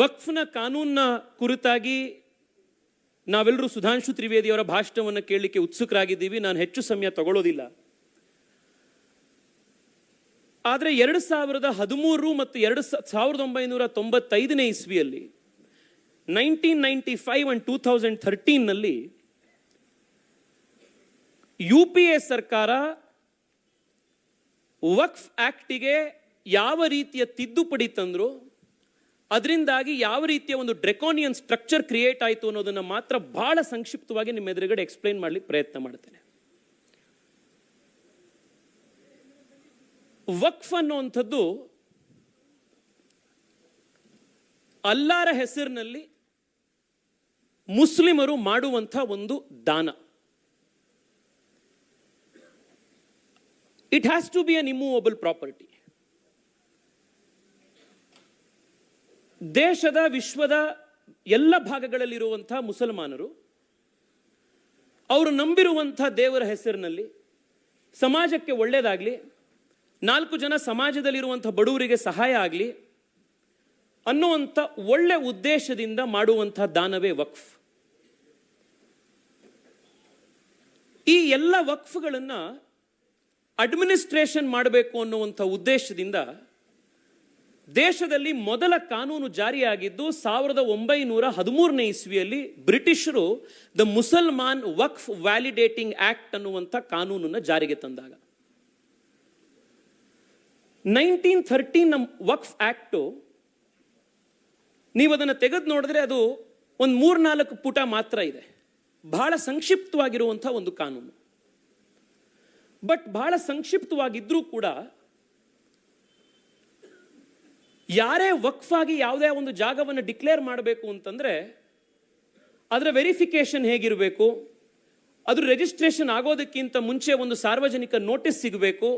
ವಕ್ಫ್ನ ಕಾನೂನಿನ ಕುರಿತಾಗಿ ನಾವೆಲ್ಲರೂ ಸುಧಾಂಶು ತ್ರಿವೇದಿಯವರ ಭಾಷಣವನ್ನು ಕೇಳಲಿಕ್ಕೆ ಉತ್ಸುಕರಾಗಿದ್ದೀವಿ. ನಾನು ಹೆಚ್ಚು ಸಮಯ ತಗೊಳ್ಳೋದಿಲ್ಲ. ಆದರೆ ಎರಡು ಸಾವಿರದ ಹದಿಮೂರು ಮತ್ತು ಎರಡು ಸಾವಿರದ ಒಂಬೈನೂರ ತೊಂಬತ್ತೈದನೇ ಇಸ್ವಿಯಲ್ಲಿ, nineteen ninety five and two thousand ಥರ್ಟೀನ್ನಲ್ಲಿ U P A ಸರ್ಕಾರ ವಕ್ಫ್ ಆ್ಯಕ್ಟಿಗೆ ಯಾವ ರೀತಿಯ ತಿದ್ದುಪಡಿ ತಂದ್ರು ಅದರಿಂದಾಗಿ ಯಾವ ರೀತಿಯ ಒಂದು ಡ್ರೆಕೋನಿಯನ್ ಸ್ಟ್ರಕ್ಚರ್ ಕ್ರಿಯೇಟ್ ಆಯಿತು ಅನ್ನೋದನ್ನು ಮಾತ್ರ ಬಹಳ ಸಂಕ್ಷಿಪ್ತವಾಗಿ ನಿಮ್ಮ ಎದುರುಗಡೆ ಎಕ್ಸ್ಪ್ಲೈನ್ ಮಾಡಲಿಕ್ಕೆ ಪ್ರಯತ್ನ ಮಾಡ್ತೇನೆ. ವಕ್ಫ್ ಅನ್ನುವಂಥದ್ದು ಅಲ್ಲಾರ ಹೆಸರಿನಲ್ಲಿ ಮುಸ್ಲಿಮರು ಮಾಡುವಂಥ ಒಂದು ದಾನ. It has to be an immovable property ದೇಶದ, ವಿಶ್ವದ ಎಲ್ಲ ಭಾಗಗಳಲ್ಲಿರುವಂಥ ಮುಸಲ್ಮಾನರು, ಅವರು ನಂಬಿರುವಂಥ ದೇವರ ಹೆಸರಿನಲ್ಲಿ ಸಮಾಜಕ್ಕೆ ಒಳ್ಳೆಯದಾಗಲಿ ನಾಲ್ಕು ಜನ ಸಮಾಜದಲ್ಲಿರುವಂಥ ಬಡವರಿಗೆ ಸಹಾಯ ಆಗಲಿ ಅನ್ನುವಂಥ ಒಳ್ಳೆ ಉದ್ದೇಶದಿಂದ ಮಾಡುವಂಥ ದಾನವೇ ವಕ್ಫ್. ಈ ಎಲ್ಲ ವಕ್ಫ್ಗಳನ್ನು ಅಡ್ಮಿನಿಸ್ಟ್ರೇಷನ್ ಮಾಡಬೇಕು ಅನ್ನುವಂಥ ಉದ್ದೇಶದಿಂದ ದೇಶದಲ್ಲಿ ಮೊದಲ ಕಾನೂನು ಜಾರಿಯಾಗಿದ್ದು ಸಾವಿರದ ಒಂಬೈನೂರ ಹದಿಮೂರನೇ ಇಸ್ವಿಯಲ್ಲಿ ಬ್ರಿಟಿಷರು ದ ಮುಸಲ್ಮಾನ್ ವಕ್ಫ್ ವ್ಯಾಲಿಡೇಟಿಂಗ್ ಆಕ್ಟ್ ಅನ್ನುವಂಥ ಕಾನೂನನ್ನು ಜಾರಿಗೆ ತಂದಾಗ. ನೈನ್ಟೀನ್ ಥರ್ಟೀನ್ ವಕ್ಫ್ ಆಕ್ಟು ನೀವು ಅದನ್ನು ತೆಗೆದು ನೋಡಿದ್ರೆ ಅದು ಒಂದು ಮೂರ್ನಾಲ್ಕು ಪುಟ ಮಾತ್ರ ಇದೆ. ಬಹಳ ಸಂಕ್ಷಿಪ್ತವಾಗಿರುವಂಥ ಒಂದು ಕಾನೂನು. ಬಟ್ ಬಹಳ ಸಂಕ್ಷಿಪ್ತವಾಗಿದ್ದರೂ ಕೂಡ ಯಾರೇ ವಕ್ಫಾಗಿ ಯಾವುದೇ ಒಂದು ಜಾಗವನ್ನು ಡಿಕ್ಲೇರ್ ಮಾಡಬೇಕು ಅಂತಂದರೆ ಅದರ ವೆರಿಫಿಕೇಷನ್ ಹೇಗಿರಬೇಕು, ಅದ್ರ ರಿಜಿಸ್ಟ್ರೇಷನ್ ಆಗೋದಕ್ಕಿಂತ ಮುಂಚೆ ಒಂದು ಸಾರ್ವಜನಿಕ ನೋಟಿಸ್ ಸಿಗಬೇಕು.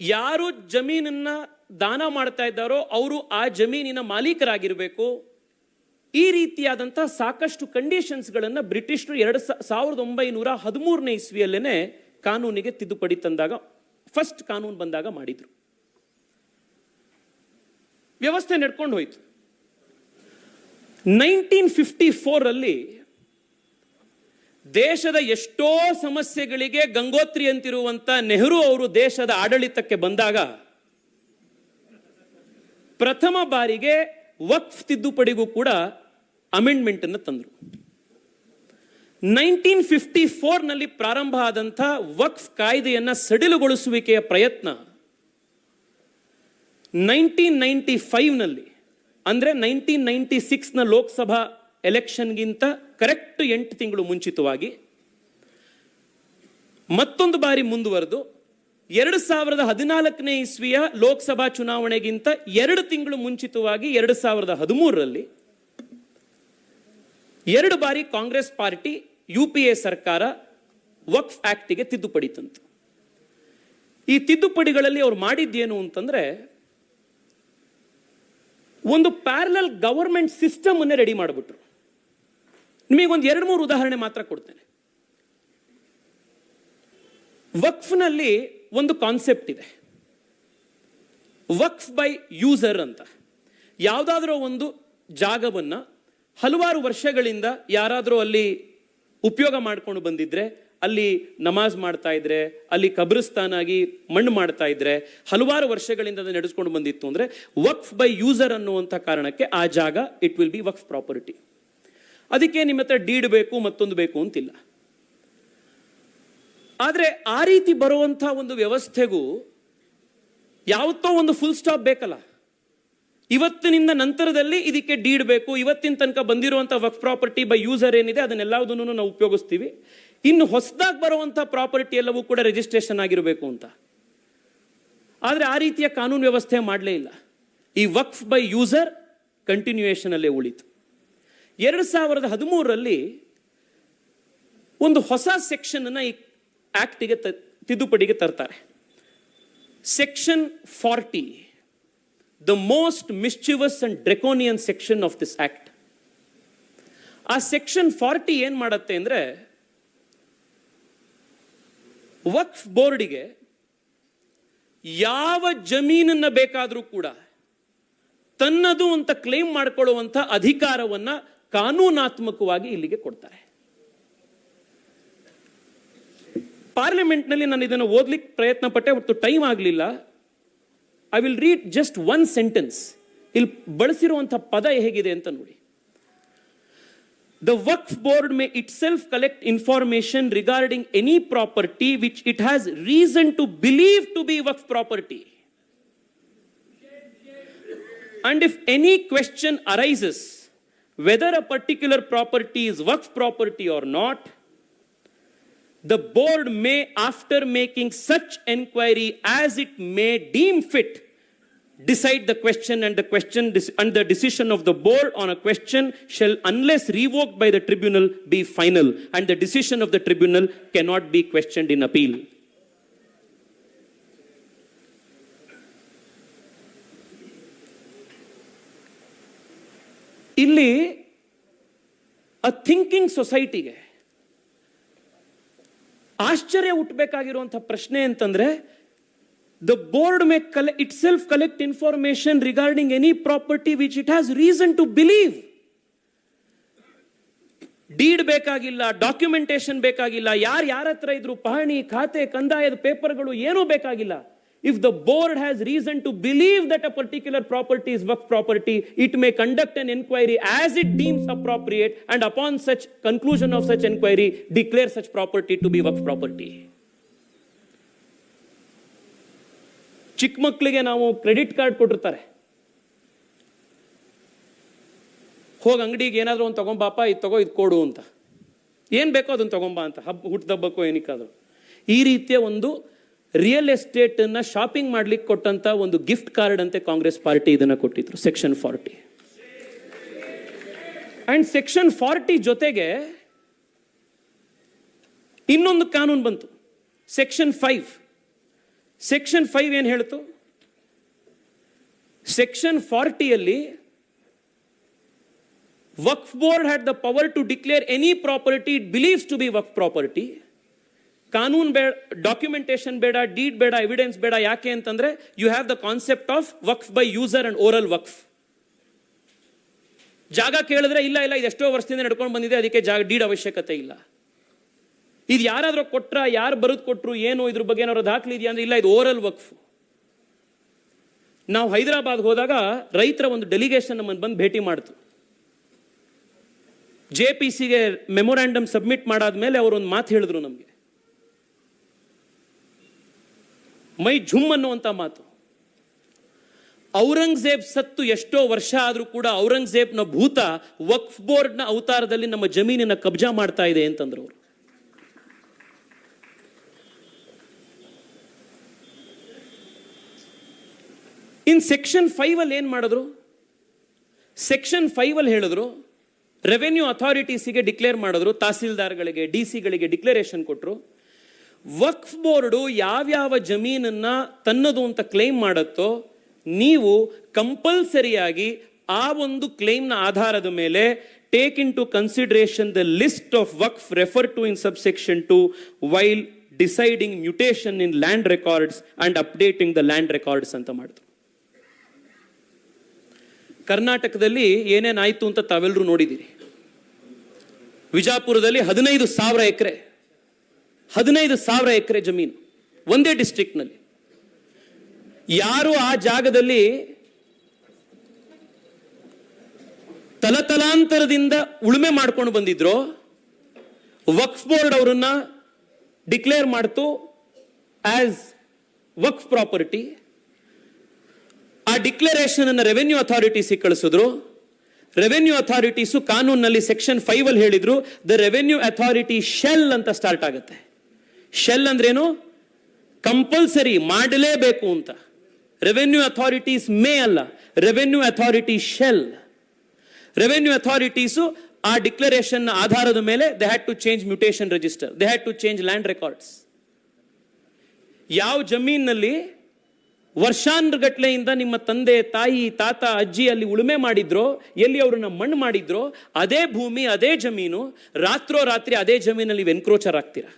ಯಾರು ಜಮೀನನ್ನು ದಾನ ಮಾಡ್ತಾ ಇದ್ದಾರೋ ಅವರು ಆ ಜಮೀನಿನ ಮಾಲೀಕರಾಗಿರಬೇಕು. ಈ ರೀತಿಯಾದಂಥ ಸಾಕಷ್ಟು ಕಂಡೀಷನ್ಸ್ಗಳನ್ನು ಬ್ರಿಟಿಷರು ಎರಡು ಸಾವಿರದ ಒಂಬೈನೂರ ಹದಿಮೂರನೇ ಇಸ್ವಿಯಲ್ಲೇ ಕಾನೂನಿಗೆ ತಿದ್ದುಪಡಿ ತಂದಾಗ ಫಸ್ಟ್ ಕಾನೂನು ಬಂದಾಗ ಮಾಡಿದ್ರು. ವ್ಯವಸ್ಥೆ ನಡ್ಕೊಂಡು ಹೋಯ್ತು. ನೈನ್ಟೀನ್ ಫಿಫ್ಟಿ ಫೋರಲ್ಲಿ ದೇಶದ ಎಷ್ಟೋ ಸಮಸ್ಯೆಗಳಿಗೆ ಗಂಗೋತ್ರಿ ಅಂತಿರುವಂತ ನೆಹರು ಅವರು ದೇಶದ ಆಡಳಿತಕ್ಕೆ ಬಂದಾಗ ಪ್ರಥಮ ಬಾರಿಗೆ ವಕ್ಫ್ ತಿದ್ದುಪಡಿಗೂ ಕೂಡ ಅಮೆಂಡ್ಮೆಂಟ್ ಅನ್ನು ತಂದರು. ನೈನ್ಟೀನ್ ಫಿಫ್ಟಿ ಫೋರ್ನಲ್ಲಿ ಪ್ರಾರಂಭ ಆದಂಥ ವಕ್ಫ್ ಕಾಯ್ದೆಯನ್ನ ಸಡಿಲುಗೊಳಿಸುವಿಕೆಯ ಪ್ರಯತ್ನ ನೈನ್ಟೀನ್ ನೈಂಟಿ ಫೈವ್ನಲ್ಲಿ ಅಂದರೆ ನೈನ್ಟೀನ್ ನೈಂಟಿ ಸಿಕ್ಸ್ನ ಲೋಕಸಭಾ ಎಲೆಕ್ಷನ್ಗಿಂತ ಕರೆಕ್ಟ್ ಎಂಟು ತಿಂಗಳು ಮುಂಚಿತವಾಗಿ, ಮತ್ತೊಂದು ಬಾರಿ ಮುಂದುವರೆದು ಎರಡು ಸಾವಿರದ ಹದಿನಾಲ್ಕನೇ ಇಸ್ವಿಯ ಲೋಕಸಭಾ ಚುನಾವಣೆಗಿಂತ ಎರಡು ತಿಂಗಳು ಮುಂಚಿತವಾಗಿ ಎರಡು ಸಾವಿರದ ಹದಿಮೂರರಲ್ಲಿ ಎರಡು ಬಾರಿ Congress party U P A ಸರ್ಕಾರ ವಕ್ಫ್ ಆಕ್ಟಿಗೆ ತಿದ್ದುಪಡಿ ತಂತು. ಈ ತಿದ್ದುಪಡಿಗಳಲ್ಲಿ ಅವ್ರು ಮಾಡಿದ್ದೇನು ಅಂತಂದ್ರೆ ಒಂದು ಪ್ಯಾರಲಲ್ ಗವರ್ಮೆಂಟ್ ಸಿಸ್ಟಮ್ ಅನ್ನೇ ರೆಡಿ ಮಾಡಿಬಿಟ್ರು. ನಿಮಗೆ ಒಂದು ಎರಡು ಮೂರು ಉದಾಹರಣೆ ಮಾತ್ರ ಕೊಡ್ತೇನೆ. ವಕ್ಫ್ನಲ್ಲಿ ಒಂದು ಕಾನ್ಸೆಪ್ಟ್ ಇದೆ. ವಕ್ಫ್ ಬೈ ಯೂಸರ್ ಅಂತ. ಯಾವುದಾದ್ರೂ ಒಂದು ಜಾಗವನ್ನು ಹಲವಾರು ವರ್ಷಗಳಿಂದ ಯಾರಾದರೂ ಅಲ್ಲಿ ಉಪಯೋಗ ಮಾಡ್ಕೊಂಡು ಬಂದಿದ್ರೆ ಅಲ್ಲಿ ನಮಾಜ್ ಮಾಡ್ತಾ ಇದ್ರೆ, ಅಲ್ಲಿ ಕಬ್ರಿಸ್ತಾನ್ ಆಗಿ ಮಣ್ಣು ಮಾಡ್ತಾ ಇದ್ರೆ, ಹಲವಾರು ವರ್ಷಗಳಿಂದ ಅದು ನಡೆಸ್ಕೊಂಡು ಬಂದಿತ್ತು ಅಂದ್ರೆ ವಕ್ಫ್ ಬೈ ಯೂಸರ್ ಅನ್ನುವಂಥ ಕಾರಣಕ್ಕೆ ಆ ಜಾಗ it will be waqf property. ಅದಕ್ಕೆ ನಿಮ್ಮ ಹತ್ರ ಡೀಡ್ ಬೇಕು, ಮತ್ತೊಂದು ಬೇಕು ಅಂತಿಲ್ಲ. ಆದರೆ ಆ ರೀತಿ ಬರುವಂಥ ಒಂದು ವ್ಯವಸ್ಥೆಗೂ ಯಾವತ್ತೋ ಒಂದು ಫುಲ್ ಸ್ಟಾಪ್ ಬೇಕಲ್ಲ. ಇವತ್ತಿನಿಂದ ನಂತರದಲ್ಲಿ ಇದಕ್ಕೆ ಡೀಡ್ ಬೇಕು, ಇವತ್ತಿನ ತನಕ ಬಂದಿರುವಂಥ ವಕ್ ಪ್ರಾಪರ್ಟಿ ಬೈ ಯೂಸರ್ ಏನಿದೆ ಅದನ್ನೆಲ್ಲದನ್ನು ನಾವು ಉಪಯೋಗಿಸ್ತೀವಿ. ಇನ್ನು ಹೊಸದಾಗಿ ಬರುವಂಥ ಪ್ರಾಪರ್ಟಿ ಎಲ್ಲವೂ ಕೂಡ ರಿಜಿಸ್ಟ್ರೇಷನ್ ಆಗಿರಬೇಕು ಅಂತ. ಆದರೆ ಆ ರೀತಿಯ ಕಾನೂನು ವ್ಯವಸ್ಥೆ ಮಾಡಲೇ ಇಲ್ಲ. ಈ ವಕ್ಫ್ ಬೈ ಯೂಸರ್ ಕಂಟಿನ್ಯೂಯೇಷನಲ್ಲೇ ಉಳಿತು. ಎರಡು ಸಾವಿರದ ಹದಿಮೂರರಲ್ಲಿ ಒಂದು ಹೊಸ ಸೆಕ್ಷನ್ ಅನ್ನ ಈ ತ, ತಿದ್ದುಪಡಿಗೆ ತರ್ತಾರೆ. Section forty the most mischievous and draconian section of this act ಆ ಸೆಕ್ಷನ್ ಫಾರ್ಟಿ ಏನ್ ಮಾಡುತ್ತೆ ಅಂದ್ರೆ ವಕ್ಫ್ ಬೋರ್ಡಿಗೆ ಯಾವ ಜಮೀನನ್ನ ಬೇಕಾದರೂ ಕೂಡ ತನ್ನದು ಅಂತ ಕ್ಲೇಮ್ ಮಾಡಿಕೊಳ್ಳುವಂಥ ಅಧಿಕಾರವನ್ನ ಕಾನೂನಾತ್ಮಕವಾಗಿ ಇಲ್ಲಿಗೆ ಕೊಡ್ತಾರೆ. ಪಾರ್ಲಿಮೆಂಟ್ನಲ್ಲಿ ನಾನು ಇದನ್ನು ಓದ್ಲಿಕ್ಕೆ ಪ್ರಯತ್ನ ಪಟ್ಟೆ ಮತ್ತು ಟೈಮ್ ಆಗಲಿಲ್ಲ. I will read just one sentence ಇಲ್ಲಿ ಬಳಸಿರುವಂಥ ಪದ ಹೇಗಿದೆ ಅಂತ ನೋಡಿ. The Waqf board may itself collect information regarding any property which it has reason to believe to be Waqf property. And if any question arises whether a particular property is Waqf property or not, the board may, after making such enquiry as it may deem fit, decide the question and the question and the decision of the board on a question shall unless revoked by the tribunal be final and the decision of the tribunal cannot be questioned in appeal ಇಲ್ಲಿ ಅ thinking ಸೊಸೈಟಿಗೆ ಆಶ್ಚರ್ಯ ಹುಟ್ಟಬೇಕಾಗಿರುವಂಥ ಪ್ರಶ್ನೆ ಅಂತಂದ್ರೆ the board may collect, itself collect information regarding any property which it has reason to believe. Deed ಬೇಕಾಗಿಲ್ಲ documentation ಬೇಕಾಗಿಲ್ಲ ಯಾರು ಯಾರ ಹತ್ರ ಇದ್ರು ಪಹಣಿ ಖಾತೆ ಕಂದಾಯದ ಪೇಪರ್ಗಳು ಏನೂ ಬೇಕಾಗಿಲ್ಲ. If the board has reason to believe that a particular property is work property it may conduct an enquiry as it deems appropriate and upon such conclusion of such enquiry declare such property to B work property ಚಿಕ್ಕ ಮಕ್ಕಳಿಗೆ ನಾವು credit card ಕೊಟ್ಟಿರ್ತಾರೆ. ಹೋಗಿ ಅಂಗಡಿಗೆ ಏನಾದರೂ ಒಂದು ತಗೊಂಬಾಪ ಇದು ತಗೋ, ಇದು ಕೊಡು ಅಂತ. ಏನು ಬೇಕೋ ಅದನ್ನು ತಗೊಂಬಾ ಅಂತ, ಹಬ್ಬ ಹುಟ್ಟಿದಬ್ಬಕ್ಕೋ ಏನಕ್ಕಾದರೂ. ಈ ರೀತಿಯ ಒಂದು ರಿಯಲ್ ಎಸ್ಟೇಟನ್ನು ಶಾಪಿಂಗ್ ಮಾಡಲಿಕ್ಕೆ ಕೊಟ್ಟಂಥ ಒಂದು ಗಿಫ್ಟ್ ಕಾರ್ಡ್ ಅಂತೆ ಕಾಂಗ್ರೆಸ್ ಪಾರ್ಟಿ ಇದನ್ನು ಕೊಟ್ಟಿದ್ರು section forty and section forty ಜೊತೆಗೆ ಇನ್ನೊಂದು ಕಾನೂನು ಬಂತು ಸೆಕ್ಷನ್ ಫೈವ್ ಸೆಕ್ಷನ್ ಫೈವ್ ಏನು ಹೇಳ್ತು? Section ಫಾರ್ಟಿಯಲ್ಲಿ waqf board had the power to declare any property it believes to be waqf property ಕಾನೂನು ಬೇಡ ಡಾಕ್ಯುಮೆಂಟೇಶನ್ ಬೇಡ ಡೀಡ್ ಬೇಡ ಎವಿಡೆನ್ಸ್ ಬೇಡ, ಯಾಕೆ ಅಂತಂದ್ರೆ you have the concept of waqf by user and oral waqf. ಜಾಗ ಕೇಳಿದ್ರೆ ಇಲ್ಲ ಇಲ್ಲ ಇದು ಎಷ್ಟೋ ವರ್ಷದಿಂದ ನಡ್ಕೊಂಡು ಬಂದಿದೆ, ಅದಕ್ಕೆ ಜಾಗ ಡೀಡ್ ಅವಶ್ಯಕತೆ ಇಲ್ಲ. ಇದು ಯಾರಾದರೂ ಕೊಟ್ರ, ಯಾರು ಬರೆದು ಕೊಟ್ರು, ಏನು, ಇದ್ರ ಬಗ್ಗೆ ಏನಾದ್ರು ದಾಖಲೆ ಇದೆಯಾ ಅಂದ್ರೆ ಇಲ್ಲ, ಇದು ಓರಲ್ ವಕ್ಫ್. ನಾವು ಹೈದರಾಬಾದ್ ಹೋದಾಗ ರೈತರ ಒಂದು ಡೆಲಿಗೇಷನ್ ನಮ್ಮನ್ನು ಬಂದು ಭೇಟಿ ಮಾಡ್ತು. ಜೆ ಪಿ ಸಿಗೆ ಮೆಮೊರ್ಯಾಂಡಮ್ ಸಬ್ಮಿಟ್ ಮಾಡಾದ್ಮೇಲೆ ಅವರು ಒಂದು ಮಾತು ಹೇಳಿದ್ರು ನಮಗೆ. ಮೈ ಝುಮ್ ಅನ್ನುವಂಥ ಮಾತು. ಔರಂಗಜೇಬ್ ಸತ್ತು ಎಷ್ಟೋ ವರ್ಷ ಆದರೂ ಕೂಡ ಔರಂಗಜೇಬ್ನ ಭೂತ ವಕ್ಫ್ ಬೋರ್ಡ್ನ ಅವತಾರದಲ್ಲಿ ನಮ್ಮ ಜಮೀನಿನ ಕಬ್ಜಾ ಮಾಡ್ತಾ ಇದೆ ಅಂತಂದ್ರು ಅವರು. ಇನ್ ಸೆಕ್ಷನ್ ಫೈವಲ್ಲಿ ಏನು ಮಾಡಿದ್ರು? ಸೆಕ್ಷನ್ ಫೈವಲ್ಲಿ ಹೇಳಿದ್ರು ರೆವೆನ್ಯೂ ಅಥಾರಿಟೀಸಿಗೆ ಡಿಕ್ಲೇರ್ ಮಾಡಿದ್ರು, ತಹಸೀಲ್ದಾರ್ಗಳಿಗೆ ಡಿ ಸಿಗಳಿಗೆ ಡಿಕ್ಲರೇಷನ್ ಕೊಟ್ಟರು ವಕ್ಫ್ ಬೋರ್ಡು ಯಾವ್ಯಾವ ಜಮೀನನ್ನು ತನ್ನದು ಅಂತ ಕ್ಲೈಮ್ ಮಾಡುತ್ತೋ, ನೀವು ಕಂಪಲ್ಸರಿಯಾಗಿ ಆ ಒಂದು ಕ್ಲೈಮ್ನ ಆಧಾರದ ಮೇಲೆ take into consideration the list of waqf refer to in subsection two while deciding mutation in land records and updating the land records ಅಂತ ಮಾಡಿದ್ರು ಕರ್ನಾಟಕದಲ್ಲಿ ಏನೇನಾಯ್ತು ಅಂತ ತಾವೆಲ್ಲರೂ ನೋಡಿದ್ದೀರಿ. ವಿಜಾಪುರದಲ್ಲಿ ಹದಿನೈದು ಸಾವಿರ ಎಕರೆ, ಹದಿನೈದು ಸಾವಿರ ಎಕರೆ ಜಮೀನು ಒಂದೇ ಡಿಸ್ಟ್ರಿಕ್ಟ್ನಲ್ಲಿ. ಯಾರು ಆ ಜಾಗದಲ್ಲಿ ತಲತಲಾಂತರದಿಂದ ಉಳುಮೆ ಮಾಡ್ಕೊಂಡು ಬಂದಿದ್ರೋ, ವಕ್ಫ್ ಬೋರ್ಡ್ ಅವರನ್ನ ಡಿಕ್ಲೇರ್ ಮಾಡ್ತು ಆಸ್ ವಕ್ಫ್ ಪ್ರಾಪರ್ಟಿ. ಆ ಡಿಕ್ಲರೇಷನ್ ಅನ್ನು ರೆವೆನ್ಯೂ ಅಥಾರಿಟೀಸ್ ಕಳಿಸಿದ್ರು. ರೆವೆನ್ಯೂ ಅಥಾರಿಟೀಸು ಕಾನೂನಲ್ಲಿ ಸೆಕ್ಷನ್ ಫೈವ್ ಅಲ್ಲಿ ಹೇಳಿದ್ರು ದ ರೆವೆನ್ಯೂ ಅಥಾರಿಟಿ ಶೆಲ್ ಅಂತ ಸ್ಟಾರ್ಟ್ ಆಗುತ್ತೆ. ಶೆಲ್ ಅಂದ್ರೇನು? ಕಂಪಲ್ಸರಿ ಮಾಡಲೇಬೇಕು ಅಂತ. ರೆವೆನ್ಯೂ ಅಥಾರಿಟೀಸ್ ಮೇ ಅಲ್ಲ. Revenue authority shall revenue authorities ಆ ಡಿಕ್ಲರೇಷನ್ ಆಧಾರದ ಮೇಲೆ they had to change mutation register they had to change land records ಯಾವ ಜಮೀನಲ್ಲಿ ವರ್ಷಾನುಗಟ್ಲೆಯಿಂದ ನಿಮ್ಮ ತಂದೆ, ತಾಯಿ, ತಾತ, ಅಜ್ಜಿ ಅಲ್ಲಿ ಉಳುಮೆ ಮಾಡಿದ್ರೋ, ಎಲ್ಲಿ ಅವ್ರನ್ನ ಮಣ್ಣು ಮಾಡಿದ್ರೋ, ಅದೇ ಭೂಮಿ, ಅದೇ ಜಮೀನು, ರಾತ್ರೋ ರಾತ್ರಿ ಅದೇ ಜಮೀನಲ್ಲಿ ವೆನ್ಕ್ರೋಚರ್ ಆಗ್ತೀರಾ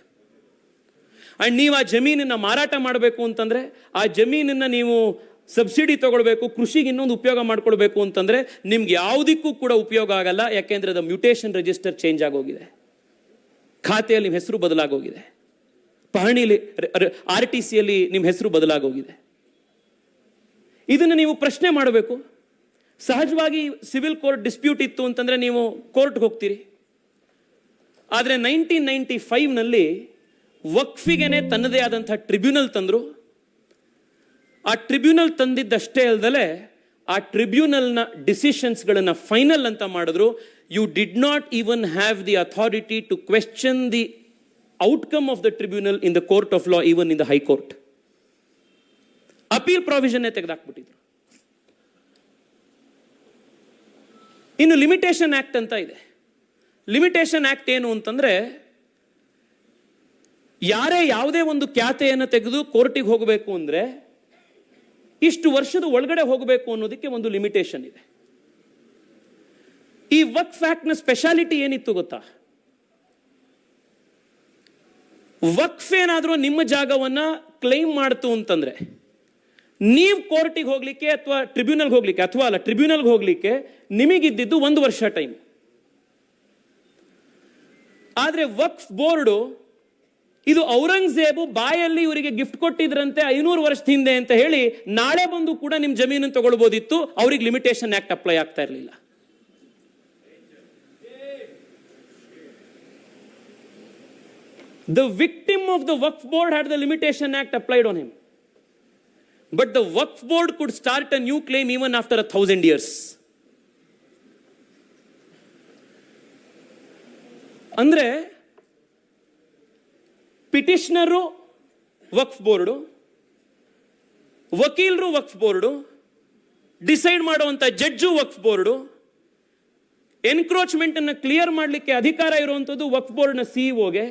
ಅಂಡ್ ನೀವು ಆ ಜಮೀನನ್ನ ಮಾರಾಟ ಮಾಡಬೇಕು ಅಂತಂದ್ರೆ, ಆ ಜಮೀನನ್ನ ನೀವು ಸಬ್ಸಿಡಿ ತಗೊಳ್ಬೇಕು, ಕೃಷಿಗೆ ಇನ್ನೊಂದು ಉಪಯೋಗ ಮಾಡ್ಕೊಳ್ಬೇಕು ಅಂತಂದ್ರೆ, ನಿಮ್ಗೆ ಯಾವುದಕ್ಕೂ ಕೂಡ ಉಪಯೋಗ ಆಗಲ್ಲ, ಯಾಕೆಂದ್ರೆ ಅದು ಮ್ಯೂಟೇಷನ್ ರಿಜಿಸ್ಟರ್ ಚೇಂಜ್ ಆಗೋಗಿದೆ. ಖಾತೆಯಲ್ಲಿ ನಿಮ್ಮ ಹೆಸರು ಬದಲಾಗೋಗಿದೆ. ಪಹಣಿಲಿ ಆರ್ ಟಿ ಸಿಯಲ್ಲಿ ನಿಮ್ಮ ಹೆಸರು ಬದಲಾಗೋಗಿದೆ. ಇದನ್ನು ನೀವು ಪ್ರಶ್ನೆ ಮಾಡಬೇಕು. ಸಹಜವಾಗಿ ಸಿವಿಲ್ ಕೋರ್ಟ್ ಡಿಸ್ಪ್ಯೂಟ್ ಇತ್ತು ಅಂತಂದರೆ ನೀವು ಕೋರ್ಟ್ಗೆ ಹೋಗ್ತೀರಿ. ಆದರೆ ನೈನ್ಟೀನ್ ನೈಂಟಿ ಫೈವ್ನಲ್ಲಿ ವಕ್ಫಿಗೆನೆ ತನ್ನದೇ ಆದಂಥ ಟ್ರಿಬ್ಯುನಲ್ ತಂದರು. ಆ ಟ್ರಿಬ್ಯುನಲ್ ತಂದಿದ್ದಷ್ಟೇ ಅಲ್ಲದೆ ಆ ಟ್ರಿಬ್ಯುನಲ್ನ ಡಿಸಿಷನ್ಸ್ಗಳನ್ನು ಫೈನಲ್ ಅಂತ ಮಾಡಿದ್ರು. You did not even have the authority to question the outcome of the tribunal in the court of law even in the high court. Appeal ಪ್ರಾವಿಷನ್ನೇ ತೆಗೆದಾಕ್ಬಿಟ್ಟಿದ್ರು. ಇನ್ನು ಲಿಮಿಟೇಷನ್ ಆಕ್ಟ್ ಅಂತ ಇದೆ. ಲಿಮಿಟೇಷನ್ ಆಕ್ಟ್ ಏನು ಅಂತಂದ್ರೆ, ಯಾರೇ ಯಾವುದೇ ಒಂದು ಖ್ಯಾತೆಯನ್ನು ತೆಗೆದು ಕೋರ್ಟಿಗೆ ಹೋಗಬೇಕು ಅಂದ್ರೆ, ಇಷ್ಟು ವರ್ಷದ ಒಳಗಡೆ ಹೋಗಬೇಕು ಅನ್ನೋದಕ್ಕೆ ಒಂದು ಲಿಮಿಟೇಷನ್ ಇದೆ. ಈ ವಕ್ ಫ್ಯಾಕ್ಟ್ನ ಸ್ಪೆಷಾಲಿಟಿ ಏನಿತ್ತು ಗೊತ್ತಾ? ವಕ್ಫ್ ಏನಾದರೂ ನಿಮ್ಮ ಜಾಗವನ್ನ ಕ್ಲೈಮ್ ಮಾಡ್ತು ಅಂತಂದ್ರೆ ನೀವು ಕೋರ್ಟಿಗೆ ಹೋಗ್ಲಿಕ್ಕೆ ಅಥವಾ ಟ್ರಿಬ್ಯುನಲ್ಗೆ ಹೋಗಲಿಕ್ಕೆ, ಅಥವಾ ಅಲ್ಲ ಟ್ರಿಬ್ಯುನಲ್ಗೆ ಹೋಗಲಿಕ್ಕೆ ನಿಮಗಿದ್ದಿದ್ದು ಒಂದು ವರ್ಷ ಟೈಮ್ ಆದ್ರೆ ವಕ್ಫ್ ಬೋರ್ಡು ಇದು ಔರಂಗಜೇಬು ಬಾಯಲ್ಲಿ ಇವರಿಗೆ ಗಿಫ್ಟ್ ಕೊಟ್ಟಿದ್ರಂತೆ ಐನೂರು ವರ್ಷದ ಹಿಂದೆ ಅಂತ ಹೇಳಿ ನಾಳೆ ಬಂದು ಕೂಡ ನಿಮ್ಮ ಜಮೀನನ್ನು ತಗೊಳ್ಬೋದಿತ್ತು, ಅವ್ರಿಗೆ ಲಿಮಿಟೇಷನ್ ಆಕ್ಟ್ ಅಪ್ಲೈ ಆಗ್ತಾ ಇರಲಿಲ್ಲ the victim of the waqf board had the limitation act applied on him. But the Waqf board could start a new claim even after a thousand years. ಅಂದ್ರೆ ಪಿಟಿಷನರು ವಕ್ಫ್ ಬೋರ್ಡು ವಕೀಲರು ವಕ್ಫ್ board decide ಮಾಡುವಂಥ judge ವಕ್ಫ್ board encroachment ಅನ್ನು clear ಮಾಡಲಿಕ್ಕೆ ಅಧಿಕಾರ ಇರುವಂಥದ್ದು ವಕ್ಫ್ ಬೋರ್ಡ್ನ ಸಿಇಒಗೆ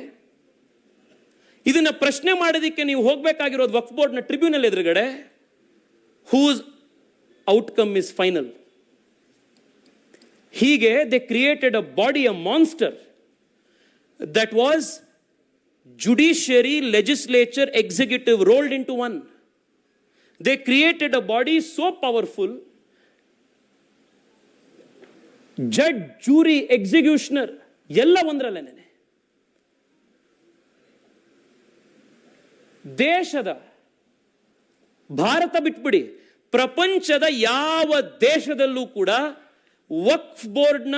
ಇದನ್ನು ಪ್ರಶ್ನೆ ಮಾಡೋದಕ್ಕೆ ನೀವು ಹೋಗಬೇಕಾಗಿರೋದು ವಕ್ಫ್ ಬೋರ್ಡ್ನ ಟ್ರಿಬ್ಯುನಲ್ ಎದುರುಗಡೆ ಹೂಸ್ ಔಟ್ಕಮ್ ಇಸ್ ಫೈನಲ್ ಹೀಗೆ they created a body a monster that was judiciary legislature executive rolled into one they created a body so powerful judge jury executioner ಎಲ್ಲ ಒಂದರಲ್ಲೇನೆ. ದೇಶದ ಭಾರತ ಬಿಟ್ಬಿಡಿ. ಪ್ರಪಂಚದ ಯಾವ ದೇಶದಲ್ಲೂ ಕೂಡ ವಕ್ಫ್ ಬೋರ್ಡ್ನ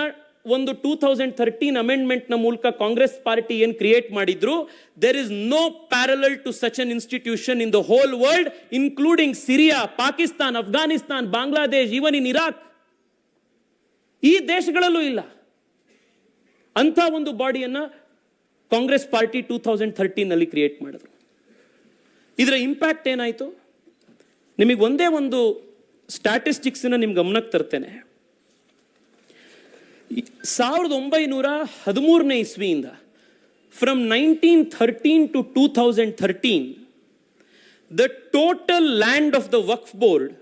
ಒಂದು ಟೂ ತೌಸಂಡ್ ಥರ್ಟೀನ್ ಅಮೆಂಡ್ಮೆಂಟ್ನ ಮೂಲಕ ಕಾಂಗ್ರೆಸ್ ಪಾರ್ಟಿ ಏನು ಕ್ರಿಯೇಟ್ ಮಾಡಿದ್ರು there is no parallel to such an institution in the whole world including Syria Pakistan Afghanistan Bangladesh even in Iraq ಈ ದೇಶಗಳಲ್ಲೂ ಇಲ್ಲ. ಅಂಥ ಒಂದು ಬಾಡಿಯನ್ನ ಕಾಂಗ್ರೆಸ್ ಪಾರ್ಟಿ ಟೂ ತೌಸಂಡ್ ಥರ್ಟೀನಲ್ಲಿ ಕ್ರಿಯೇಟ್ ಮಾಡಿದ್ರು. ಇದರ ಇಂಪ್ಯಾಕ್ಟ್ ಏನಾಯಿತು? ನಿಮಗೆ ಒಂದೇ ಒಂದು ಸ್ಟ್ಯಾಟಿಸ್ಟಿಕ್ಸನ್ನು ನಿಮ್ಮ ಗಮನಕ್ಕೆ ತರ್ತೇನೆ. ಸಾವಿರದ ಒಂಬೈನೂರ ಹದಿಮೂರನೇ ಇಸ್ವಿಯಿಂದ from nineteen thirteen to two thousand thirteen the total land of the Waqf board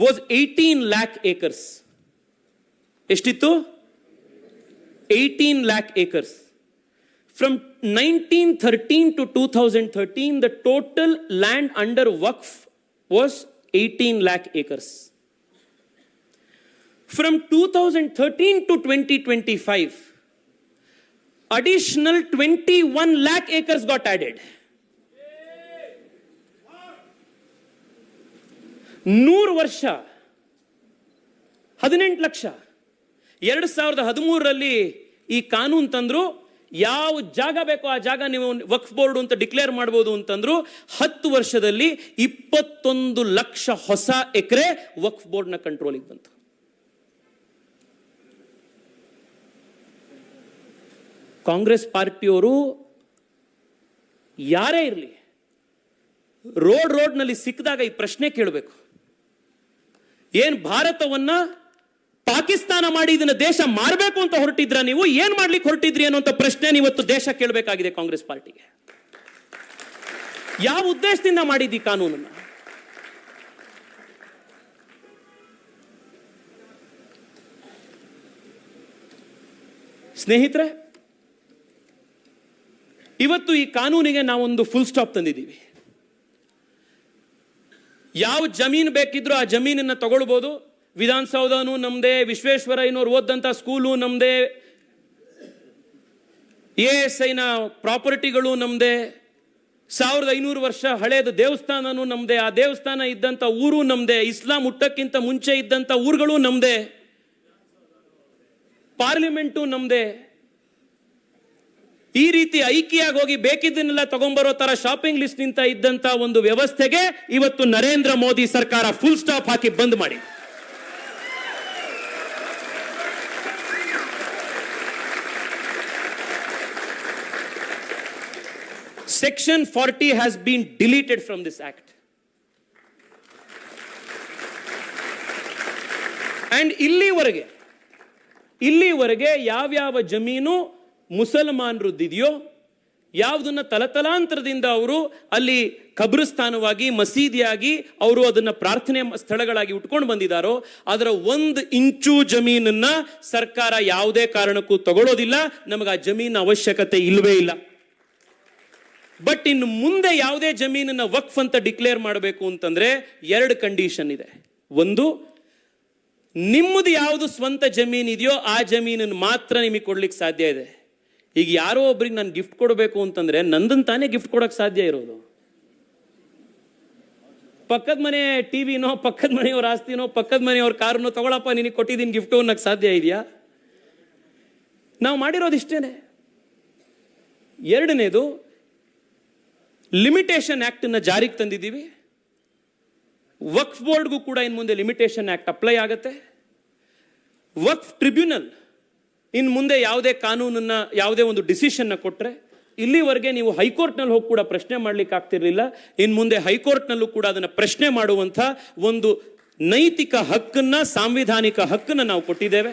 was eighteen lakh acres ಎಷ್ಟಿತ್ತು? Eighteen lakh acres From 1913 to 2013, the total land under Waqf was 18 lakh acres. From 2013 to 2025, additional 21 lakh acres got added. ನೂರು ವರ್ಷ ಹದಿನೆಂಟು ಲಕ್ಷ ಎರಡು ಸಾವಿರದ ಹದಿಮೂರರಲ್ಲಿ ಈ ಕಾನೂನು ತಂದ್ರು ಯಾವ ಜಾಗ ಬೇಕೋ ಆ ಜಾಗ ನೀವು ವಕ್ಫ್ ಬೋರ್ಡ್ ಅಂತ ಡಿಕ್ಲೇರ್ ಮಾಡ್ಬೋದು ಅಂತಂದ್ರು ಹತ್ತು ವರ್ಷದಲ್ಲಿ ಇಪ್ಪತ್ತೊಂದು ಲಕ್ಷ ಹೊಸ ಎಕರೆ ವಕ್ಫ್ ಬೋರ್ಡ್ನ ಕಂಟ್ರೋಲಿಗೆ ಬಂತು. ಕಾಂಗ್ರೆಸ್ ಪಾರ್ಟಿಯವರು ಯಾರೇ ಇರಲಿ, ರೋಡ್ ರೋಡ್ನಲ್ಲಿ ಸಿಕ್ಕಿದಾಗ ಈ ಪ್ರಶ್ನೆ ಕೇಳಬೇಕು. ಏನ್ ಭಾರತವನ್ನ ಪಾಕಿಸ್ತಾನ ಮಾಡಿ ಇದನ್ನ ದೇಶ ಮಾಡಬೇಕು ಅಂತ ಹೊರಟಿದ್ರ ನೀವು ಏನ್ ಮಾಡ್ಲಿಕ್ಕೆ ಹೊರಟಿದ್ರಿ ಅನ್ನುವಂತ ಪ್ರಶ್ನೆ ಇವತ್ತು ದೇಶ ಕೇಳಬೇಕಾಗಿದೆ ಕಾಂಗ್ರೆಸ್ ಪಾರ್ಟಿಗೆ. ಯಾವ ಉದ್ದೇಶದಿಂದ ಮಾಡಿದ್ದಿ ಕಾನೂನನ್ನ? ಸ್ನೇಹಿತರೆ, ಇವತ್ತು ಈ ಕಾನೂನಿಗೆ ನಾವೊಂದು ಫುಲ್ ಸ್ಟಾಪ್ ತಂದಿದ್ದೀವಿ. ಯಾವ ಜಮೀನು ಬೇಕಿದ್ರೂ ಆ ಜಮೀನನ್ನ ತಗೊಳ್ಬೋದು ವಿಧಾನಸೌಧನೂ ನಮ್ಮದೇ ವಿಶ್ವೇಶ್ವರಯ್ಯನವ್ರು ಓದಂತ ಸ್ಕೂಲು ನಮ್ಮದೇ ಎ ಎಸ್ ಐನ ಪ್ರಾಪರ್ಟಿಗಳು ನಮ್ಮದೇ ಸಾವಿರದ ಐನೂರು ವರ್ಷ ಹಳೇದು ದೇವಸ್ಥಾನನೂ ನಮ್ಮದೇ ಆ ದೇವಸ್ಥಾನ ಇದ್ದಂಥ ಊರು ನಮ್ಮದೇ ಇಸ್ಲಾಂ ಹುಟ್ಟಕ್ಕಿಂತ ಮುಂಚೆ ಇದ್ದಂಥ ಊರುಗಳು ನಮ್ದೇ, ಪಾರ್ಲಿಮೆಂಟು ನಮ್ಮದೇ ಈ ರೀತಿ ಐಕಿಯಾಗಿ ಹೋಗಿ ಬೇಕಿದ್ದನ್ನೆಲ್ಲ ತಗೊಂಬರೋ ತರ ಶಾಪಿಂಗ್ ಲಿಸ್ಟ್ ನಿಂತ ಇದ್ದಂತ ಒಂದು ವ್ಯವಸ್ಥೆಗೆ ಇವತ್ತು ನರೇಂದ್ರ ಮೋದಿ ಸರ್ಕಾರ ಫುಲ್ ಸ್ಟಾಪ್ ಹಾಕಿ ಬಂದ್ ಮಾಡಿ. Section forty has been deleted from this act. And ಇಲ್ಲಿವರೆಗೆ ಇಲ್ಲಿವರೆಗೆ ಯಾವ್ಯಾವ ಜಮೀನು ಮುಸಲ್ಮಾನರದ್ದಿದೆಯೋ ಯಾವುದನ್ನು ತಲತಲಾಂತರದಿಂದ ಅವರು ಅಲ್ಲಿ ಕಬ್ರಸ್ಥಾನವಾಗಿ, ಮಸೀದಿಯಾಗಿ ಅವರು ಅದನ್ನು ಪ್ರಾರ್ಥನೆ ಸ್ಥಳಗಳಾಗಿ ಉಟ್ಕೊಂಡು ಬಂದಿದ್ದಾರೋ ಅದರ ಒಂದು ಇಂಚು ಜಮೀನನ್ನು ಸರ್ಕಾರ ಯಾವುದೇ ಕಾರಣಕ್ಕೂ ತಗೊಳ್ಳೋದಿಲ್ಲ ನಮಗೆ ಆ ಜಮೀನ ಅವಶ್ಯಕತೆ ಇಲ್ಲವೇ ಇಲ್ಲ ಬಟ್ ಇನ್ನು ಮುಂದೆ ಯಾವುದೇ ಜಮೀನನ್ನು ವಕ್ಫ್ ಅಂತ ಡಿಕ್ಲೇರ್ ಮಾಡಬೇಕು ಅಂತಂದ್ರೆ ಎರಡು ಕಂಡೀಷನ್ ಇದೆ. ಒಂದು, ನಿಮ್ಮದು ಯಾವುದು ಸ್ವಂತ ಜಮೀನ್ ಇದೆಯೋ ಆ ಜಮೀನನ್ನು ಮಾತ್ರ ನಿಮಗೆ ಕೊಡ್ಲಿಕ್ಕೆ ಸಾಧ್ಯ ಇದೆ. ಈಗ ಯಾರೋ ಒಬ್ರಿಗೆ ನಾನು ಗಿಫ್ಟ್ ಕೊಡಬೇಕು ಅಂತಂದ್ರೆ ನಂದನ್ ತಾನೇ ಗಿಫ್ಟ್ ಕೊಡಕ್ಕೆ ಸಾಧ್ಯ ಇರೋದು. ಪಕ್ಕದ ಮನೆ ಟಿವಿನೋ, ಪಕ್ಕದ ಮನೆಯವ್ರ ಆಸ್ತಿನೋ, ಪಕ್ಕದ ಮನೆಯವ್ರ ಕಾರನ್ನೋ ತಗೊಳಪ್ಪ, ನಿನಗೆ ಕೊಟ್ಟಿದ್ದೀನಿ ಗಿಫ್ಟು ಅನ್ನೋಕ್ಕೆ ಸಾಧ್ಯ ಇದೆಯಾ? ನಾವು ಮಾಡಿರೋದು ಇಷ್ಟೇನೆ. ಎರಡನೇದು ಲಿಮಿಟೇಷನ್ ಆ್ಯಕ್ಟನ್ನು ಜಾರಿಗೆ ತಂದಿದ್ದೀವಿ. ವಕ್ಫ್ ಬೋರ್ಡ್ಗೂ ಕೂಡ ಇನ್ನು ಮುಂದೆ ಲಿಮಿಟೇಷನ್ ಆ್ಯಕ್ಟ್ ಅಪ್ಲೈ ಆಗುತ್ತೆ. ವಕ್ಫ್ ಟ್ರಿಬ್ಯುನಲ್ ಇನ್ನು ಮುಂದೆ ಯಾವುದೇ ಕಾನೂನನ್ನು, ಯಾವುದೇ ಒಂದು ಡಿಸಿಷನ್ನ ಕೊಟ್ಟರೆ ಇಲ್ಲಿವರೆಗೆ ನೀವು ಹೈಕೋರ್ಟ್ನಲ್ಲಿ ಹೋಗಿ ಕೂಡ ಪ್ರಶ್ನೆ ಮಾಡಲಿಕ್ಕೆ ಆಗ್ತಿರಲಿಲ್ಲ. ಇನ್ನು ಮುಂದೆ ಹೈಕೋರ್ಟ್ನಲ್ಲೂ ಕೂಡ ಅದನ್ನು ಪ್ರಶ್ನೆ ಮಾಡುವಂಥ ಒಂದು ನೈತಿಕ ಹಕ್ಕನ್ನು, ಸಾಂವಿಧಾನಿಕ ಹಕ್ಕನ್ನು ನಾವು ಕೊಟ್ಟಿದ್ದೇವೆ.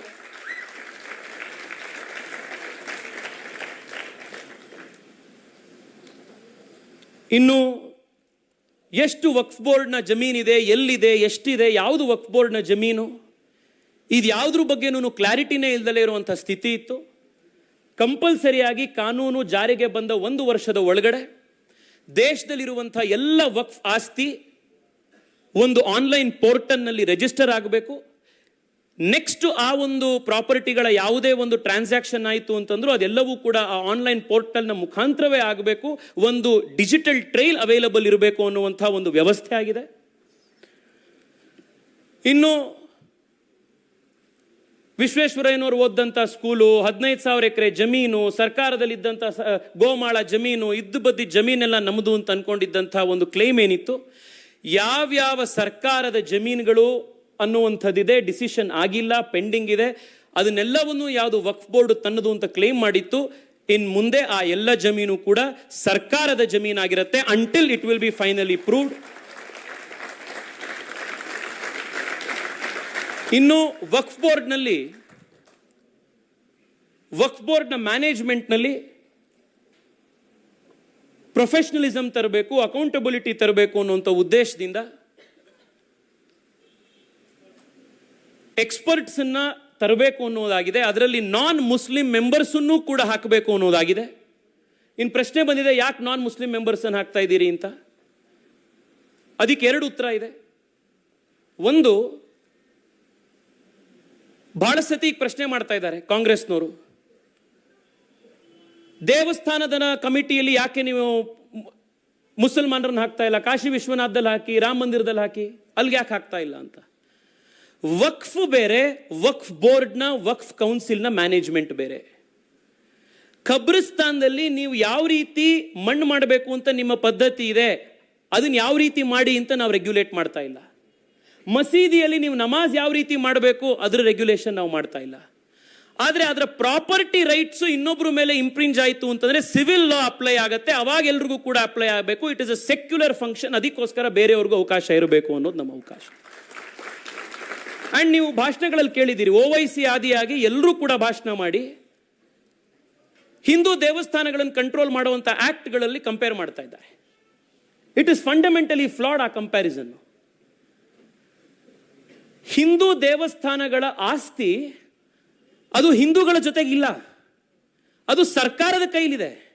ಇನ್ನು ಎಷ್ಟು ವಕ್ಫ್ ಬೋರ್ಡ್ನ ಜಮೀನಿದೆ, ಎಲ್ಲಿದೆ, ಎಷ್ಟಿದೆ, ಯಾವುದು ವಕ್ಫ್ ಬೋರ್ಡ್ನ ಜಮೀನು? ಇದು ಯಾವುದ್ರ ಬಗ್ಗೆನೂ ಕ್ಲಾರಿಟಿನೇ ಇಲ್ದಲೇ ಇರುವಂಥ ಸ್ಥಿತಿ ಇತ್ತು. ಕಂಪಲ್ಸರಿಯಾಗಿ ಕಾನೂನು ಜಾರಿಗೆ ಬಂದ ಒಂದು ವರ್ಷದ ಒಳಗಡೆ ದೇಶದಲ್ಲಿರುವಂಥ ಎಲ್ಲ ವಕ್ಫ್ ಆಸ್ತಿ ಒಂದು ಆನ್ಲೈನ್ ಪೋರ್ಟಲ್ನಲ್ಲಿ ರಿಜಿಸ್ಟರ್ ಆಗಬೇಕು. ನೆಕ್ಸ್ಟ್ ಆ ಒಂದು ಪ್ರಾಪರ್ಟಿಗಳ ಯಾವುದೇ ಒಂದು ಟ್ರಾನ್ಸಾಕ್ಷನ್ ಆಯಿತು ಅಂತಂದ್ರೂ ಅದೆಲ್ಲವೂ ಕೂಡ ಆ ಆನ್ಲೈನ್ ಪೋರ್ಟಲ್ನ ಮುಖಾಂತರವೇ ಆಗಬೇಕು. ಒಂದು ಡಿಜಿಟಲ್ ಟ್ರೈಲ್ ಅವೈಲಬಲ್ ಇರಬೇಕು ಅನ್ನುವಂಥ ಒಂದು ವ್ಯವಸ್ಥೆ ಆಗಿದೆ. ಇನ್ನು ವಿಶ್ವೇಶ್ವರಯ್ಯನವರು ಓದಂಥ ಸ್ಕೂಲು ಹದಿನೈದು ಸಾವಿರ ಎಕರೆ ಜಮೀನು, ಸರ್ಕಾರದಲ್ಲಿದ್ದಂಥ ಗೋಮಾಳ ಜಮೀನು ಇದ್ದು ಬದ್ದಿ ಜಮೀನೆಲ್ಲ ನಮ್ಮದು ಅಂತ ಅಂದ್ಕೊಂಡಿದ್ದಂಥ ಒಂದು ಕ್ಲೇಮ್ ಏನಿತ್ತು? ಯಾವ್ಯಾವ ಸರ್ಕಾರದ ಜಮೀನುಗಳು ಅನ್ನುವಂಥದ್ದಿದೆ ಡಿಸಿಷನ್ ಆಗಿಲ್ಲ ಪೆಂಡಿಂಗ್ ಇದೆ. ಅದನ್ನೆಲ್ಲವನ್ನು ಯಾವುದು ವಕ್ಫ್ ಬೋರ್ಡ್ ತನ್ನದು ಅಂತ ಕ್ಲೇಮ್ ಮಾಡಿತ್ತು. ಇನ್ ಮುಂದೆ ಆ ಎಲ್ಲ ಜಮೀನು ಕೂಡ ಸರ್ಕಾರದ ಜಮೀನಾಗಿರುತ್ತೆ until it will be finally proved ಇನ್ನು ವಕ್ಫ್ ಬೋರ್ಡ್ನಲ್ಲಿ, ವಕ್ಫ್ ಬೋರ್ಡ್ನ ಮ್ಯಾನೇಜ್ಮೆಂಟ್ನಲ್ಲಿ ಪ್ರೊಫೆಷನಲಿಸಮ್ ತರಬೇಕು ಅಕೌಂಟಬಿಲಿಟಿ ತರಬೇಕು ಅನ್ನುವಂಥ ಉದ್ದೇಶದಿಂದ ಎಕ್ಸ್ಪರ್ಟ್ಸ್ ಅನ್ನ ತರಬೇಕು ಅನ್ನೋದಾಗಿದೆ. ಅದರಲ್ಲಿ ನಾನ್ ಮುಸ್ಲಿಂ ಮೆಂಬರ್ಸನ್ನು ಕೂಡ ಹಾಕಬೇಕು ಅನ್ನೋದಾಗಿದೆ. ಇನ್ನು ಪ್ರಶ್ನೆ ಬಂದಿದೆ, ಯಾಕೆ ನಾನ್ ಮುಸ್ಲಿಂ ಮೆಂಬರ್ಸ್ ಅನ್ನು ಹಾಕ್ತಾ ಇದ್ದೀರಿ ಅಂತ? ಅದಕ್ಕೆ ಎರಡು ಉತ್ತರ ಇದೆ. ಒಂದು ಬಹಳ ಸತಿ ಪ್ರಶ್ನೆ ಮಾಡ್ತಾ ಇದ್ದಾರೆ ಕಾಂಗ್ರೆಸ್ನವರು. ದೇವಸ್ಥಾನದ ಕಮಿಟಿಯಲ್ಲಿ ಯಾಕೆ ನೀವು ಮುಸಲ್ಮಾನರನ್ನ ಹಾಕ್ತಾ ಇಲ್ಲ? ಕಾಶಿ ವಿಶ್ವನಾಥದಲ್ಲಿ ಹಾಕಿ, ರಾಮ ಮಂದಿರದಲ್ಲಿ ಹಾಕಿ ಅಲ್ಲಿಗೆ ಯಾಕೆ ಹಾಕ್ತಾ ಇಲ್ಲ ಅಂತ. ವಕ್ಫ್ ಬೇರೆ, ವಕ್ಫ್ ಬೋರ್ಡ್ನ, ವಕ್ಫ್ ಕೌನ್ಸಿಲ್ನ ಮ್ಯಾನೇಜ್ಮೆಂಟ್ ಬೇರೆ. ಕಬ್ರಿಸ್ತಾನದಲ್ಲಿ ನೀವು ಯಾವ ರೀತಿ ಮಣ್ಣು ಮಾಡಬೇಕು ಅಂತ ನಿಮ್ಮ ಪದ್ಧತಿ ಇದೆ, ಅದನ್ನ ಯಾವ ರೀತಿ ಮಾಡಿ ಅಂತ ನಾವು ರೆಗ್ಯುಲೇಟ್ ಮಾಡ್ತಾ ಇಲ್ಲ. ಮಸೀದಿಯಲ್ಲಿ ನೀವು ನಮಾಜ್ ಯಾವ ರೀತಿ ಮಾಡಬೇಕು, ಅದರ ರೆಗ್ಯುಲೇಷನ್ ನಾವು ಮಾಡ್ತಾ ಇಲ್ಲ. ಆದರೆ ಅದರ ಪ್ರಾಪರ್ಟಿ ರೈಟ್ಸು ಇನ್ನೊಬ್ಬರ ಮೇಲೆ ಇಂಪ್ರಿಂಜ್ ಆಯಿತು ಅಂತಂದರೆ ಸಿವಿಲ್ ಲಾ ಅಪ್ಲೈ ಆಗುತ್ತೆ, ಅವಾಗ ಎಲ್ರಿಗೂ ಕೂಡ ಅಪ್ಲೈ ಆಗಬೇಕು. It is a secular function ಅದಕ್ಕೋಸ್ಕರ ಬೇರೆಯವ್ರಿಗೂ ಅವಕಾಶ ಇರಬೇಕು ಅನ್ನೋದು ನಮ್ಮ ಅವಕಾಶ. ಅಂಡ್ ನೀವು ಭಾಷಣಗಳಲ್ಲಿ ಕೇಳಿದ್ದೀರಿ. ಓ ವೈ ಸಿ ಆದಿಯಾಗಿ ಎಲ್ಲರೂ ಕೂಡ ಭಾಷಣ ಮಾಡಿ, ಹಿಂದೂ ದೇವಸ್ಥಾನಗಳನ್ನು ಕಂಟ್ರೋಲ್ ಮಾಡುವಂಥ ಆ್ಯಕ್ಟ್ಗಳಲ್ಲಿ ಕಂಪೇರ್ ಮಾಡ್ತಾ ಇದ್ದಾರೆ. ಇಟ್ ಇಸ್ ಫಂಡಮೆಂಟಲಿ ಫ್ಲಾಡ್ ಆ ಕಂಪ್ಯಾರಿಸನ್ ಹಿಂದೂ ದೇವಸ್ಥಾನಗಳ ಆಸ್ತಿ ಅದು ಹಿಂದೂಗಳ ಜೊತೆಗಿಲ್ಲ. ಅದು ಸರ್ಕಾರದ ಕೈಲಿದೆ.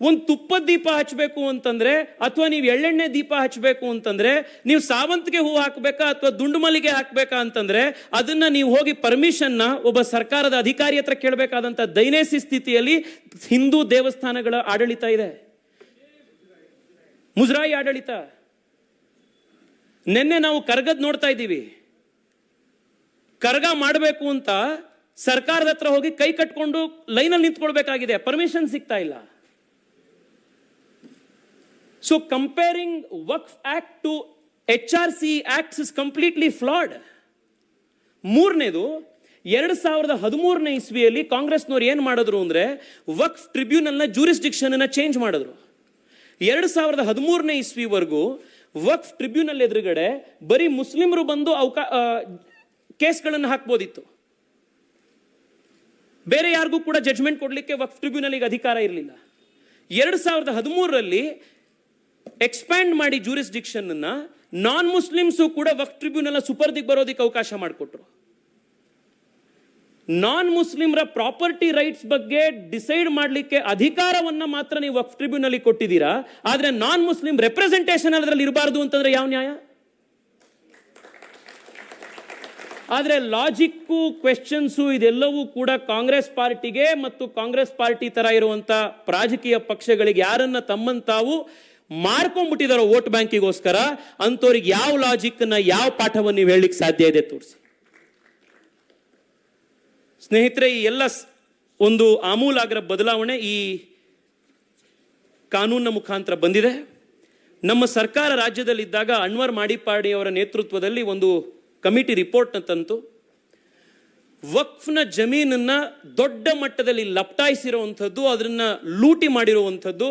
ಒಂದು ತುಪ್ಪದ ದೀಪ ಹಚ್ಚಬೇಕು ಅಂತಂದರೆ, ಅಥವಾ ನೀವು ಎಳ್ಳೆಣ್ಣೆ ದೀಪ ಹಚ್ಚಬೇಕು ಅಂತಂದರೆ, ನೀವು ಸಾವಂತಿಗೆ ಹೂ ಹಾಕಬೇಕಾ ಅಥವಾ ದುಂಡು ಮಲ್ಲಿಗೆ ಹಾಕಬೇಕಾ ಅಂತಂದರೆ, ಅದನ್ನು ನೀವು ಹೋಗಿ ಪರ್ಮಿಷನ್ನ ಒಬ್ಬ ಸರ್ಕಾರದ ಅಧಿಕಾರಿ ಹತ್ರ ಕೇಳಬೇಕಾದಂಥ ದೈನೇಸಿ ಸ್ಥಿತಿಯಲ್ಲಿ ಹಿಂದೂ ದೇವಸ್ಥಾನಗಳ ಆಡಳಿತ ಇದೆ. ಮುಜರಾಯಿ ಆಡಳಿತ. ನಿನ್ನೆ ನಾವು ಕರ್ಗದ್ ನೋಡ್ತಾ ಇದ್ದೀವಿ. ಕರ್ಗ ಮಾಡಬೇಕು ಅಂತ ಸರ್ಕಾರದ ಹತ್ರ ಹೋಗಿ ಕೈ ಕಟ್ಕೊಂಡು ಲೈನಲ್ಲಿ ನಿಂತ್ಕೊಳ್ಬೇಕಾಗಿದೆ. ಪರ್ಮಿಷನ್ ಸಿಗ್ತಾ ಇಲ್ಲ. So comparing Waqf Act to H R C completely flawed ಮೂರನೇದು, ಎರಡು ಸಾವಿರದ ಹದಿಮೂರನೇ ಇಸ್ವಿಯಲ್ಲಿ ಕಾಂಗ್ರೆಸ್ನವ್ರು ಏನು ಮಾಡಿದ್ರು ಅಂದ್ರೆ ವಕ್ಫ್ ಟ್ರಿಬ್ಯುನಲ್ನ ಜೂರಿಸ್ಡಿಕ್ಷನ್ ಅನ್ನ ಚೇಂಜ್ ಮಾಡಿದ್ರು. ಎರಡು ಸಾವಿರದ ಹದಿಮೂರನೇ ಇಸ್ವಿವರೆಗೂ ವಕ್ಫ್ ಟ್ರಿಬ್ಯುನಲ್ ಎದುರುಗಡೆ ಬರೀ ಮುಸ್ಲಿಮರು ಬಂದು ಅವಕಾ ಕೇಸ್ಗಳನ್ನು ಹಾಕ್ಬೋದಿತ್ತು. ಬೇರೆ ಯಾರಿಗೂ ಕೂಡ ಜಡ್ಜ್ಮೆಂಟ್ ಕೊಡಲಿಕ್ಕೆ ವಕ್ಫ್ ಟ್ರಿಬ್ಯುನಲ್ಗೆ ಅಧಿಕಾರ ಇರಲಿಲ್ಲ. ಎರಡು ಸಾವಿರದ ಹದಿಮೂರರಲ್ಲಿ ಎಕ್ಸ್ಪ್ಯಾಂಡ್ ಮಾಡಿ ಜೂರಿಸ್ಡಿಕ್ಷನ್ನ ನಾನ್ ಮುಸ್ಲಿಮ್ಸು ಕೂಡ ವಕ್ ಟ್ರಿಬ್ಯುನಲ್ ಸುಪರ್ದಿಗೆ ಬರೋದಕ್ಕೆ ಅವಕಾಶ ಮಾಡಿಕೊಟ್ರು. ನಾನ್ ಮುಸ್ಲಿಮ್ರ ಪ್ರಾಪರ್ಟಿ ರೈಟ್ಸ್ ಬಗ್ಗೆ ಡಿಸೈಡ್ ಮಾಡಲಿಕ್ಕೆ ಅಧಿಕಾರವನ್ನ ಮಾತ್ರ ನೀವು ವಕ್ ಟ್ರಿಬ್ಯೂನಲ್ಲಿ ಕೊಟ್ಟಿದ್ದೀರಾ? ಆದ್ರೆ ನಾನ್ ಮುಸ್ಲಿಂ ರೆಪ್ರೆಸೆಂಟೇಷನ್ ಅದರಲ್ಲಿ ಇರಬಾರ್ದು ಅಂತಂದ್ರೆ ಯಾವ ನ್ಯಾಯ? ಆದ್ರೆ ಲಾಜಿಕ್ಕು ಕ್ವೆಶ್ಚನ್ಸು ಇದೆಲ್ಲವೂ ಕೂಡ ಕಾಂಗ್ರೆಸ್ ಪಾರ್ಟಿಗೆ ಮತ್ತು ಕಾಂಗ್ರೆಸ್ ಪಾರ್ಟಿ ತರ ಇರುವಂಥ ರಾಜಕೀಯ ಪಕ್ಷಗಳಿಗೆ ಯಾರನ್ನ ತಮ್ಮನ್ ತಾವು ಮಾರ್ಕೊಂಡ್ಬಿಟ್ಟಿದಾರೋ ವೋಟ್ ಬ್ಯಾಂಕಿಗೋಸ್ಕರ ಅಂಥವ್ರಿಗೆ ಯಾವ ಲಾಜಿಕ್ನ ಯಾವ ಪಾಠವನ್ನು ನೀವು ಹೇಳಲಿಕ್ಕೆ ಸಾಧ್ಯ ಇದೆ ತೋರಿಸಿ. ಸ್ನೇಹಿತರೆ, ಈ ಎಲ್ಲ ಒಂದು ಆಮೂಲಾಗ್ರ ಬದಲಾವಣೆ ಈ ಕಾನೂನಿನ ಮುಖಾಂತರ ಬಂದಿದೆ. ನಮ್ಮ ಸರ್ಕಾರ ರಾಜ್ಯದಲ್ಲಿದ್ದಾಗ ಅನ್ವರ್ ಮಾಡಿಪಾಡಿ ಅವರ ನೇತೃತ್ವದಲ್ಲಿ ಒಂದು ಕಮಿಟಿ ರಿಪೋರ್ಟ್ನ ತಂತು. ವಕ್ಫ್ನ ಜಮೀನನ್ನ ದೊಡ್ಡ ಮಟ್ಟದಲ್ಲಿ ಲಪ್ಟಾಯಿಸಿರುವಂಥದ್ದು, ಅದನ್ನ ಲೂಟಿ ಮಾಡಿರುವಂಥದ್ದು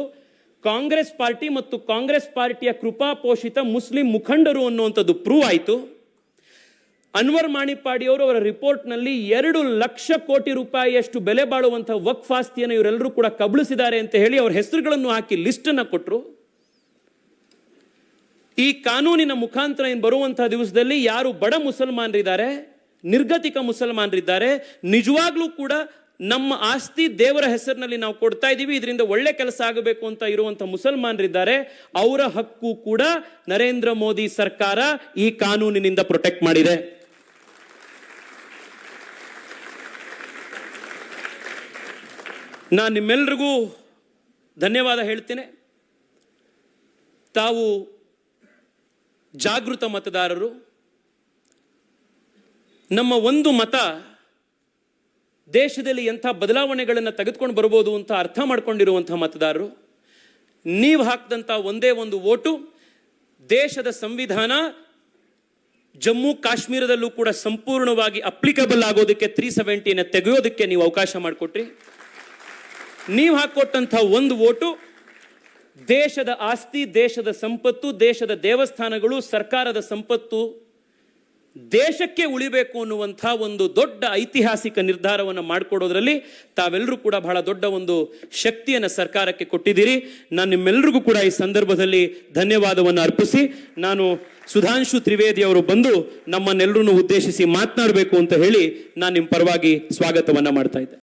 ಕಾಂಗ್ರೆಸ್ ಪಾರ್ಟಿ ಮತ್ತು ಕಾಂಗ್ರೆಸ್ ಪಾರ್ಟಿಯ ಕೃಪಾಪೋಷಿತ ಮುಸ್ಲಿಂ ಮುಖಂಡರು ಅನ್ನುವಂಥದ್ದು ಪ್ರೂವ್ ಆಯಿತು. ಅನ್ವರ್ ಮಾಣಿಪಾಡಿ ಅವರು ಅವರ ರಿಪೋರ್ಟ್ನಲ್ಲಿ ಎರಡು ಲಕ್ಷ ಕೋಟಿ ರೂಪಾಯಿಯಷ್ಟು ಬೆಲೆ ಬಾಳುವಂಥ ವಕ್ಫ್ ಆಸ್ತಿಯನ್ನು ಇವರೆಲ್ಲರೂ ಕೂಡ ಕಬಳಿಸಿದ್ದಾರೆ ಅಂತ ಹೇಳಿ ಅವರ ಹೆಸರುಗಳನ್ನು ಹಾಕಿ ಲಿಸ್ಟನ್ನು ಕೊಟ್ಟರು ಈ ಕಾನೂನಿನ ಮುಖಾಂತರ ಏನು ಬರುವಂತಹ ದಿವಸದಲ್ಲಿ ಯಾರು ಬಡ ಮುಸಲ್ಮಾನರಿದ್ದಾರೆ, ನಿರ್ಗತಿಕ ಮುಸಲ್ಮಾನರಿದ್ದಾರೆ, ನಿಜವಾಗ್ಲೂ ಕೂಡ ನಮ್ಮ ಆಸ್ತಿ ದೇವರ ಹೆಸರಿನಲ್ಲಿ ನಾವು ಕೊಡ್ತಾ ಇದ್ದೀವಿ, ಇದರಿಂದ ಒಳ್ಳೆ ಕೆಲಸ ಆಗಬೇಕು ಅಂತ ಇರುವಂಥ ಮುಸಲ್ಮಾನರಿದ್ದಾರೆ. ಅವರ ಹಕ್ಕು ಕೂಡ ನರೇಂದ್ರ ಮೋದಿ ಸರ್ಕಾರ ಈ ಕಾನೂನಿನಿಂದ ಪ್ರೊಟೆಕ್ಟ್ ಮಾಡಿದೆ. ನಾನು ನಿಮ್ಮೆಲ್ರಿಗೂ ಧನ್ಯವಾದ ಹೇಳ್ತೇನೆ. ತಾವು ಜಾಗೃತ ಮತದಾರರು. ನಮ್ಮ ಒಂದು ಮತ ದೇಶದಲ್ಲಿ ಎಂಥ ಬದಲಾವಣೆಗಳನ್ನು ತೆಗೆದುಕೊಂಡು ಬರ್ಬೋದು ಅಂತ ಅರ್ಥ ಮಾಡ್ಕೊಂಡಿರುವಂಥ ಮತದಾರರು, ನೀವು ಹಾಕಿದಂಥ ಒಂದೇ ಒಂದು ಓಟು ದೇಶದ ಸಂವಿಧಾನ ಜಮ್ಮು ಕಾಶ್ಮೀರದಲ್ಲೂ ಕೂಡ ಸಂಪೂರ್ಣವಾಗಿ ಅಪ್ಲಿಕಬಲ್ ಆಗೋದಕ್ಕೆ ತ್ರೀ ಸೆವೆಂಟಿನ ತೆಗೆಯೋದಕ್ಕೆ ನೀವು ಅವಕಾಶ ಮಾಡಿಕೊಟ್ರಿ. ನೀವು ಹಾಕೊಟ್ಟಂಥ ಒಂದು ಓಟು ದೇಶದ ಆಸ್ತಿ, ದೇಶದ ಸಂಪತ್ತು, ದೇಶದ ದೇವಸ್ಥಾನಗಳು, ಸರ್ಕಾರದ ಸಂಪತ್ತು ದೇಶಕ್ಕೆ ಉಳಿಬೇಕು ಅನ್ನುವಂಥ ಒಂದು ದೊಡ್ಡ ಐತಿಹಾಸಿಕ ನಿರ್ಧಾರವನ್ನು ಮಾಡಿಕೊಡೋದ್ರಲ್ಲಿ ತಾವೆಲ್ಲರೂ ಕೂಡ ಬಹಳ ದೊಡ್ಡ ಒಂದು ಶಕ್ತಿಯನ್ನು ಸರ್ಕಾರಕ್ಕೆ ಕೊಟ್ಟಿದ್ದೀರಿ. ನಾನು ನಿಮ್ಮೆಲ್ಲರಿಗೂ ಕೂಡ ಈ ಸಂದರ್ಭದಲ್ಲಿ ಧನ್ಯವಾದವನ್ನು ಅರ್ಪಿಸಿ. ನಾನು ಸುಧಾಂಶು ತ್ರಿವೇದಿ ಅವರು ಬಂದು ನಮ್ಮನ್ನೆಲ್ಲರನ್ನು ಉದ್ದೇಶಿಸಿ ಮಾತನಾಡಬೇಕು ಅಂತ ಹೇಳಿ ನಾನು ನಿಮ್ಮ ಪರವಾಗಿ ಸ್ವಾಗತವನ್ನು ಮಾಡ್ತಾ ಇದ್ದೆ.